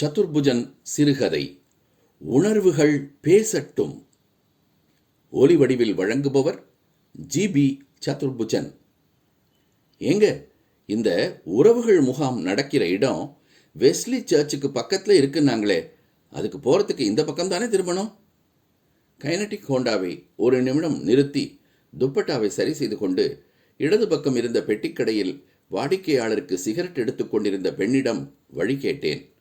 சதுர்புஜன் சிறுகதை. உணர்வுகள் பேசட்டும். ஒலி வடிவில் வழங்குபவர் ஜிபி சதுர்புஜன். ஏங்க இந்த உறவுகள் முகாம் நடக்கிற இடம் வெஸ்லி சர்ச்சுக்கு பக்கத்தில் இருக்குன்னாங்களே அதுக்கு போகிறதுக்கு இந்த பக்கம் தானே திரும்பணும்? கைனட்டிக் ஹோண்டாவை ஒரு நிமிடம் நிறுத்தி துப்பட்டாவை சரி செய்து கொண்டு இடது பக்கம் இருந்த பெட்டிக்கடையில் வாடிக்கையாளருக்கு சிகரெட் எடுத்துக்கொண்டிருந்த பெண்ணிடம் வழி கேட்டேன்.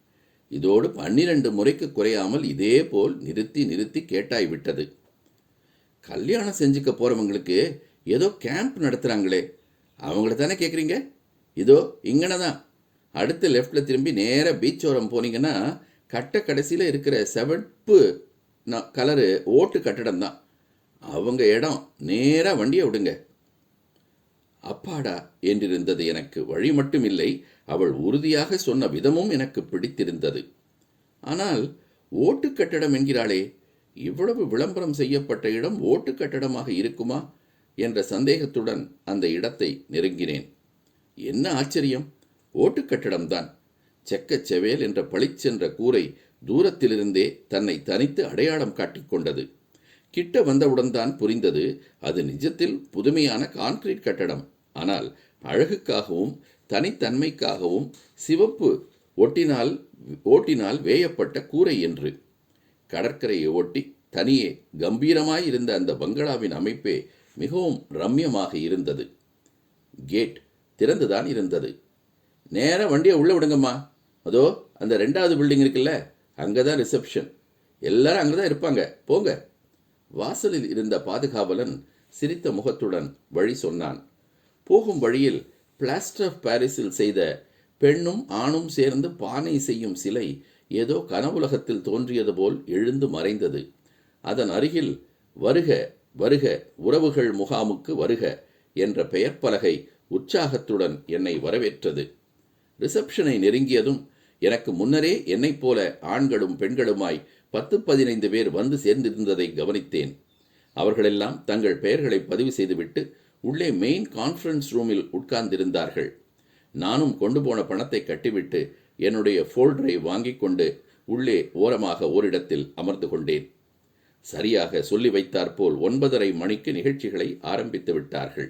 இதோடு பன்னிரண்டு முறைக்கு குறையாமல் இதே போல் நிறுத்தி நிறுத்தி கேட்டாய் விட்டது. கல்யாணம் செஞ்சுக்க போகிறவங்களுக்கு ஏதோ கேம்ப் நடத்துகிறாங்களே அவங்கள தானே கேட்குறீங்க இதோ இங்கன தான் அடுத்த லெஃப்டில் திரும்பி நேராக பீச் ஓரம் போனீங்கன்னா கட்ட கடைசியில் இருக்கிற செவப்பு ந- கலரு ஓட்டு கட்டடம் தான் அவங்க இடம் நேராக வண்டியை விடுங்க. அப்பாடா என்றிருந்தது எனக்கு வழி மட்டுமில்லை. அவள் உறுதியாக சொன்ன விதமும் எனக்கு பிடித்திருந்தது. ஆனால் ஓட்டு கட்டடம் என்கிறாளே இவ்வளவு விளம்பரம் செய்யப்பட்ட இடம் ஓட்டு கட்டடமாக இருக்குமா? என்ற சந்தேகத்துடன் அந்த இடத்தை நெருங்கினேன். என்ன ஆச்சரியம்? ஓட்டு கட்டடம்தான் செக்கச் செவேல் என்ற பளிச்சென்ற கூரை தூரத்திலிருந்தே தன்னை தனித்து அடையாளம் காட்டிக்கொண்டது கிட்ட வந்தவுடன் தான் புரிந்தது அது நிஜத்தில் புதுமையான கான்கிரீட் கட்டடம். ஆனால் அழகுக்காகவும் தனித்தன்மைக்காகவும் சிவப்பு ஒட்டினால் ஓட்டினால் வேயப்பட்ட கூரை என்று. கடற்கரையை ஒட்டி தனியே கம்பீரமாய் இருந்த அந்த பங்களாவின் அமைப்பே மிகவும் ரம்யமாக இருந்தது. கேட் திறந்துதான் இருந்தது. நேராக வண்டியை உள்ளே விடுங்கம்மா. அதோ அந்த ரெண்டாவது பில்டிங் இருக்குல்ல அங்கே தான் ரிசப்ஷன் எல்லாரும் அங்கே தான் இருப்பாங்க. போங்க. வாசலில் இருந்த பாதுகாவலன் சிரித்த முகத்துடன் வழி சொன்னான். போகும் வழியில் பிளாஸ்டர் ஆஃப் பாரிஸில் செய்த பெண்ணும் ஆணும் சேர்ந்து பானை செய்யும் சிலை ஏதோ கனவுலகத்தில் தோன்றியது போல் எழுந்து மறைந்தது. அதன் அருகில் வருக வருக உறவுகள் முகாமுக்கு வருக என்ற பெயர் பலகை உற்சாகத்துடன் என்னை வரவேற்றது. ரிசப்ஷனை நெருங்கியதும் எனக்கு முன்னரே என்னைப் போல ஆண்களும் பெண்களுமாய் பத்து பதினைந்து பேர் வந்து சேர்ந்திருந்ததை கவனித்தேன். அவர்களெல்லாம் தங்கள் பெயர்களை பதிவு செய்துவிட்டு உள்ளே மெயின் கான்ஃபரன்ஸ் ரூமில் உட்கார்ந்திருந்தார்கள். நானும் கொண்டு போன பணத்தை கட்டிவிட்டு என்னுடைய ஃபோல்டரை வாங்கிக் கொண்டு உள்ளே ஓரமாக ஓரிடத்தில் அமர்ந்து கொண்டேன். சரியாக சொல்லி வைத்தாற்போல் ஒன்பதரை மணிக்கு நிகழ்ச்சிகளை ஆரம்பித்து விட்டார்கள்.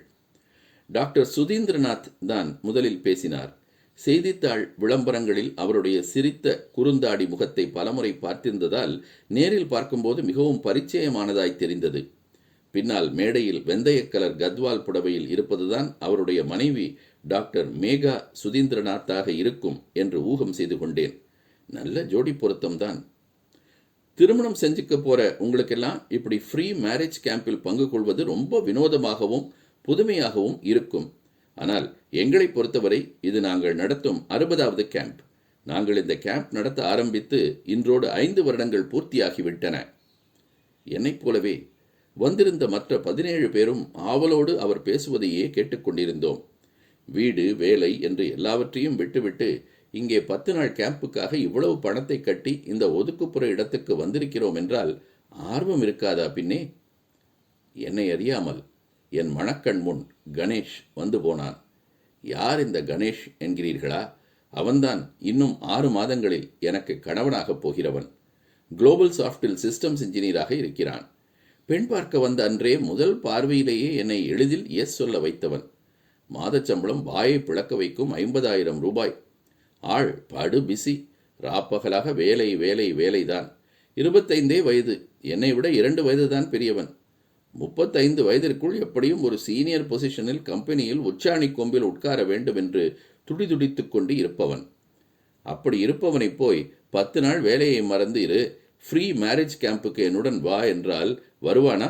டாக்டர் சுதீந்திரநாத் தான் முதலில் பேசினார். செய்தித்தாள் விளம்பரங்களில் அவருடைய சிரித்த குறுந்தாடி முகத்தை பலமுறை பார்த்திருந்ததால் நேரில் பார்க்கும்போது மிகவும் பரிச்சயமானதாய் தெரிந்தது. பின்னால் மேடையில் வெந்தய கலர் கத்வால் புடவையில் இருப்பதுதான் அவருடைய மனைவி டாக்டர் மேகா சுதீந்திரநாத்தாக இருக்கும் என்று ஊகம் செய்து கொண்டேன். நல்ல ஜோடி பொருத்தம்தான் திருமணம் செஞ்சுக்க போற உங்களுக்கெல்லாம் இப்படி ஃப்ரீ மேரேஜ் கேம்பில் பங்கு கொள்வது ரொம்ப வினோதமாகவும் புதுமையாகவும் இருக்கும். ஆனால் எங்களை பொறுத்தவரை இது நாங்கள் நடத்தும் அறுபதாவது கேம்ப் நாங்கள் இந்த கேம்ப் நடத்த ஆரம்பித்து இன்றோடு ஐந்து வருடங்கள் பூர்த்தியாகிவிட்டன. என்னைப் போலவே வந்திருந்த மற்ற பதினேழு பேரும் ஆவலோடு அவர் பேசுவதையே கேட்டுக்கொண்டிருந்தோம். வீடு வேலை என்று எல்லாவற்றையும் விட்டுவிட்டு இங்கே பத்து நாள் கேம்புக்காக இவ்வளவு பணத்தை கட்டி இந்த ஒதுக்குப்புற இடத்துக்கு வந்திருக்கிறோம் என்றால் ஆர்வம் இருக்காதா பின்னே? என்னை அறியாமல் என் மணக்கண் முன் கணேஷ் வந்து போனான். யார் இந்த கணேஷ் என்கிறீர்களா? அவன்தான் இன்னும் ஆறு மாதங்களில் எனக்கு கணவனாகப் போகிறவன். குளோபல் சாஃப்டில் சிஸ்டம்ஸ் இன்ஜினியராக இருக்கிறான். பெண் பார்க்க வந்த அன்றே முதல் பார்வையிலேயே என்னை எளிதில் எஸ் சொல்ல வைத்தவன். மாதச் சம்பளம் வாயை பிளக்க வைக்கும் ஐம்பதாயிரம் ரூபாய். ஆள் படு பிஸி ராப்பகலாக வேலை வேலை வேலைதான். இருபத்தைந்தே வயது. என்னை விட இரண்டு வயதுதான் பெரியவன். முப்பத்தைந்து வயதிற்குள் எப்படியும் ஒரு சீனியர் பொசிஷனில் கம்பெனியில் உச்சாணி கொம்பில் உட்கார வேண்டும் என்று துடிதுடித்து கொண்டு இருப்பவன். அப்படி இருப்பவனை போய் பத்து நாள் வேலையை மறந்து இரு. ஃப்ரீ மேரேஜ் கேம்புக்கு என்னுடன் வா என்றால் வருவானா?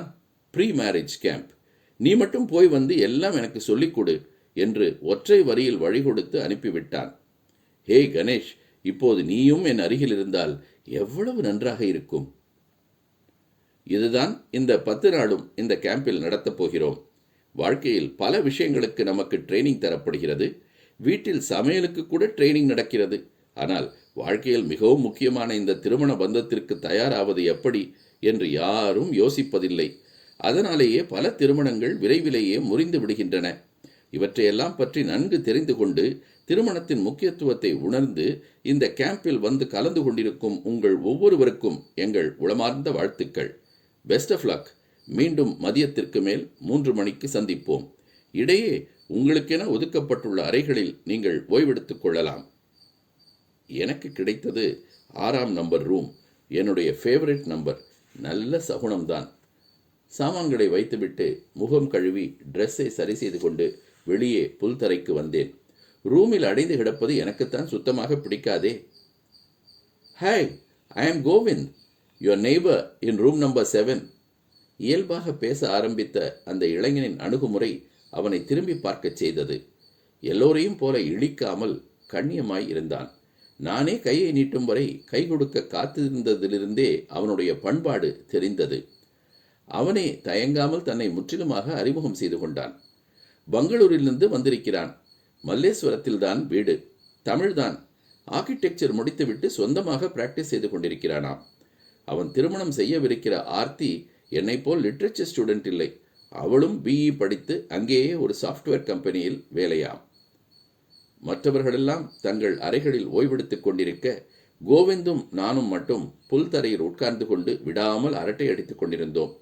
ப்ரீ மேரேஜ் கேம்ப் நீ மட்டும் போய் வந்து எல்லாம் எனக்கு சொல்லிக் கொடு என்று ஒற்றை வரியில் வழி கொடுத்து அனுப்பிவிட்டான். ஹே கணேஷ் இப்போது நீயும் என் அருகில் இருந்தால் எவ்வளவு நன்றாக இருக்கும்? இதுதான் இந்த பத்து நாளும் இந்த கேம்பில் நடத்தப் போகிறோம். வாழ்க்கையில் பல விஷயங்களுக்கு நமக்கு ட்ரைனிங் தரப்படுகிறது. வீட்டில் சமையலுக்கு கூட ட்ரைனிங் நடக்கிறது. ஆனால் வாழ்க்கையில் மிகவும் முக்கியமான இந்த திருமண பந்தத்திற்கு தயாராவது எப்படி என்று யாரும் யோசிப்பதில்லை. அதனாலேயே பல திருமணங்கள் விரைவிலேயே முறிந்து விடுகின்றன. இவற்றையெல்லாம் பற்றி நன்கு தெரிந்து கொண்டு திருமணத்தின் முக்கியத்துவத்தை உணர்ந்து இந்த கேம்பில் வந்து கலந்து கொண்டிருக்கும் உங்கள் ஒவ்வொருவருக்கும் எங்கள் உளமார்ந்த வாழ்த்துக்கள். பெஸ்ட் ஆஃப் லக் மீண்டும் மதியத்திற்கு மேல் மூன்று மணிக்கு சந்திப்போம். இடையே உங்களுக்கென ஒதுக்கப்பட்டுள்ள அறைகளில் நீங்கள் ஓய்வெடுத்துக் கொள்ளலாம். எனக்கு கிடைத்தது ஆறாம் நம்பர் ரூம். என்னுடைய ஃபேவரட் நம்பர். நல்ல சகுனம்தான். சாமான்களை வைத்துவிட்டு முகம் கழுவி ட்ரெஸ்ஸை சரி செய்து கொண்டு வெளியே புல்தரைக்கு வந்தேன். ரூமில் அடைந்து கிடப்பது எனக்குத்தான் சுத்தமாக பிடிக்காதே. Hi I am Govind your neighbour in room number seven இயல்பாக பேச ஆரம்பித்த அந்த இளைஞனின் அணுகுமுறை அவனை திரும்பி பார்க்கச் செய்தது. எல்லோரையும் போல இழிக்காமல் கண்ணியமாய் இருந்தான். நானே கையை நீட்டும் வரை கை கொடுக்க காத்திருந்ததிலிருந்தே அவனுடைய பண்பாடு தெரிந்தது. அவனே தயங்காமல் தன்னை முற்றிலுமாக அறிமுகம் செய்து கொண்டான். பெங்களூரிலிருந்து வந்திருக்கிறான். மல்லேஸ்வரத்தில்தான் வீடு. தமிழ்தான். ஆர்கிடெக்சர் முடித்துவிட்டு சொந்தமாக பிராக்டிஸ் செய்து கொண்டிருக்கிறானாம். அவன் திருமணம் செய்யவிருக்கிற ஆர்த்தி என்னை போல் லிட்ரேச்சர் ஸ்டூடெண்ட் இல்லை. அவளும் பிஇ படித்து அங்கேயே ஒரு சாஃப்ட்வேர் கம்பெனியில் வேலையாம். மற்றவர்களெல்லாம் தங்கள் அறைகளில் ஓய்வெடுத்துக் கொண்டிருக்க கோவிந்தும் நானும் மட்டும் புல்தரையில் உட்கார்ந்து கொண்டு விடாமல் அரட்டை அடித்துக் கொண்டிருந்தோம்.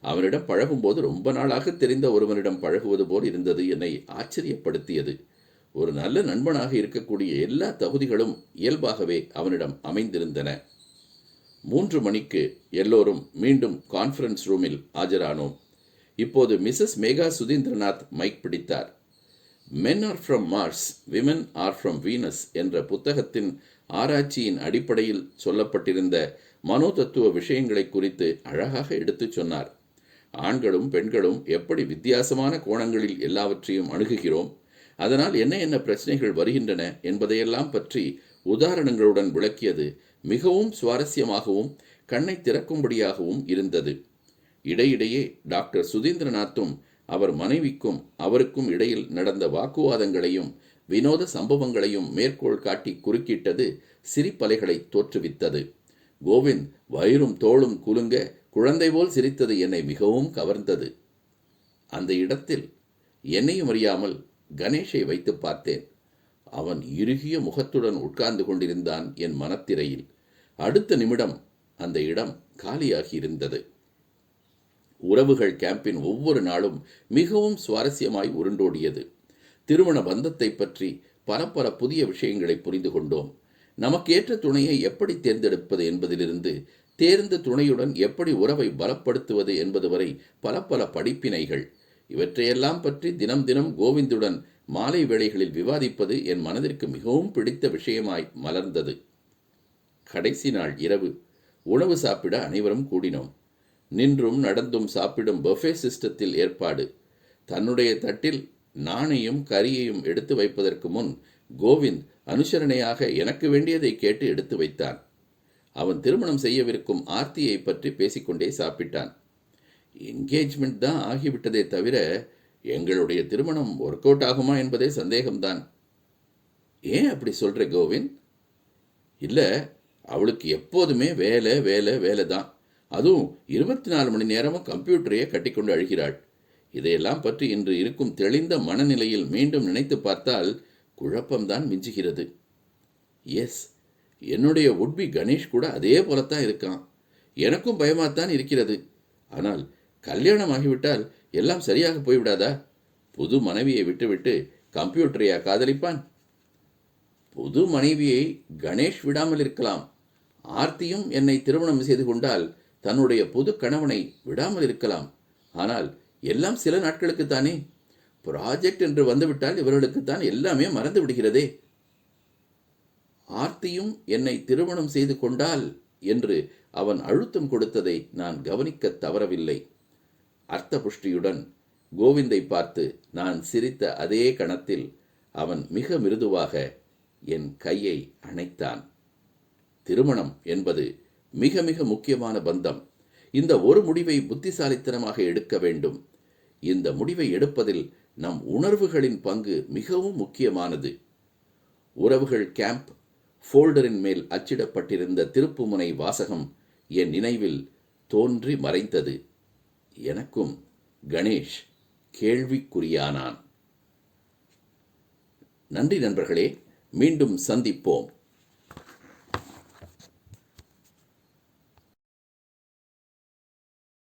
அவனிடம் பழகும்போது ரொம்ப நாளாக தெரிந்த ஒருவனிடம் பழகுவது போல் இருந்தது என்னை ஆச்சரியப்படுத்தியது. ஒரு நல்ல நண்பனாக இருக்கக்கூடிய எல்லா தகுதிகளும் இயல்பாகவே அவனிடம் அமைந்திருந்தன. மூன்று மணிக்கு எல்லோரும் மீண்டும் கான்ஃபரன்ஸ் ரூமில் ஆஜரானோம். இப்போது மிஸ்ஸஸ் மேகா சுதீந்திரநாத் மைக் பிடித்தார். Men are from Mars women are from Venus என்ற புத்தகத்தின் ஆராய்ச்சியின் அடிப்படையில் சொல்லப்பட்டிருந்த மனோதத்துவ விஷயங்களை குறித்து அழகாக எடுத்துச் சொன்னார். ஆண்களும் பெண்களும் எப்படி வித்தியாசமான கோணங்களில் எல்லாவற்றையும் அணுகுகிறோம் அதனால் என்ன என்ன பிரச்சனைகள் வருகின்றன என்பதையெல்லாம் பற்றி உதாரணங்களுடன் விளக்கியது மிகவும் சுவாரஸ்யமாகவும் கண்ணை திறக்கும்படியாகவும் இருந்தது. இடையிடையே டாக்டர் சுதீந்திரநாத்தும் அவர் மனைவிக்கும் அவருக்கும் இடையில் நடந்த வாக்குவாதங்களையும் வினோத சம்பவங்களையும் மேற்கோள் காட்டி குறுக்கிட்டது சிரிப்பலைகளை தோற்றுவித்தது. கோவிந்த் வயிறும் தோளும் குலுங்க குழந்தை போல் சிரித்தது என்னை மிகவும் கவர்ந்தது. அந்த இடத்தில் என்னையும் அறியாமல் கணேஷை வைத்து பார்த்தேன். அவன் இறுகிய முகத்துடன் உட்கார்ந்து கொண்டிருந்தான் என் மனத்திரையில். அடுத்த நிமிடம் அந்த இடம் காலியாகியிருந்தது உறவுகள் கேம்பின் ஒவ்வொரு நாளும் மிகவும் சுவாரஸ்யமாய் உருண்டோடியது. திருமண பந்தத்தை பற்றி பல பல புதிய விஷயங்களை புரிந்து கொண்டோம். நமக்கேற்ற துணையை எப்படி தேர்ந்தெடுப்பது என்பதிலிருந்து தேர்ந்த துணையுடன் எப்படி உறவை பலப்படுத்துவது என்பது வரை பல பல படிப்பினைகள். இவற்றையெல்லாம் பற்றி தினம் தினம் கோவிந்துடன் மாலை வேளைகளில் விவாதிப்பது என் மனதிற்கு மிகவும் பிடித்த விஷயமாய் மலர்ந்தது. கடைசி நாள் இரவு. உணவு சாப்பிட அனைவரும் கூடினோம். நின்றும் நடந்தும் சாப்பிடும் பஃபே சிஸ்டத்தில் ஏற்பாடு. தன்னுடைய தட்டில் நாணையும் கரியையும் எடுத்து வைப்பதற்கு முன் கோவிந்த் அனுசரணையாக எனக்கு வேண்டியதை கேட்டு எடுத்து வைத்தான். அவன் திருமணம் செய்யவிருக்கும் ஆர்த்தியை பற்றி பேசிக்கொண்டே சாப்பிட்டான். என்கேஜ்மெண்ட் தான் ஆகிவிட்டதே தவிர எங்களுடைய திருமணம் ஒர்க் அவுட் ஆகுமா என்பதே சந்தேகம்தான். ஏன் அப்படி சொல்ற கோவிந்த்? இல்லை அவளுக்கு எப்போதுமே வேலை வேலை வேலை தான் அதுவும் இருபத்தி நாலு மணி நேரமும் கம்ப்யூட்டரையே கட்டிக்கொண்டு அழுகிறாள். இதையெல்லாம் பற்றி இன்று இருக்கும் தெளிந்த மனநிலையில் மீண்டும் நினைத்து பார்த்தால் குழப்பம்தான் மிஞ்சுகிறது. எஸ் என்னுடைய உட்பி கணேஷ் கூட அதே போலத்தான் இருக்கான். எனக்கும் பயமாகத்தான் இருக்கிறது. ஆனால் கல்யாணம் ஆகிவிட்டால் எல்லாம் சரியாக போய்விடாதா? புது மனைவியை விட்டுவிட்டு கம்ப்யூட்டரையா காதலிப்பான்? புது மனைவியை கணேஷ் விடாமல் இருக்கலாம் ஆர்த்தியும் என்னை திருமணம் செய்து கொண்டால் தன்னுடைய புது கணவனை விடாமல் இருக்கலாம். ஆனால் எல்லாம் சில நாட்களுக்குத்தானே ப்ராஜெக்ட் என்று வந்துவிட்டால் இவர்களுக்குத்தான் எல்லாமே மறந்து விடுகிறதே. ஆர்த்தியும் என்னை திருமணம் செய்து கொண்டால் என்று அவன் அழுத்தம் கொடுத்ததை நான் கவனிக்க தவறவில்லை. அர்த்த புஷ்டியுடன் கோவிந்தை பார்த்து நான் சிரித்த அதே கணத்தில் அவன் மிக மிருதுவாக என் கையை அணைத்தான். திருமணம் என்பது மிக மிக முக்கியமான பந்தம். இந்த ஒரு முடிவை புத்திசாலித்தனமாக எடுக்க வேண்டும். இந்த முடிவை எடுப்பதில் நம் உணர்வுகளின் பங்கு மிகவும் முக்கியமானது. உறவுகள் கேம்ப் ஃபோல்டரின் மேல் அச்சிடப்பட்டிருந்த திருப்புமுனை வாசகம் என் நினைவில் தோன்றி மறைந்தது. எனக்கும் கணேஷ் கேள்விக்குறியானான். நன்றி நண்பர்களே மீண்டும் சந்திப்போம்.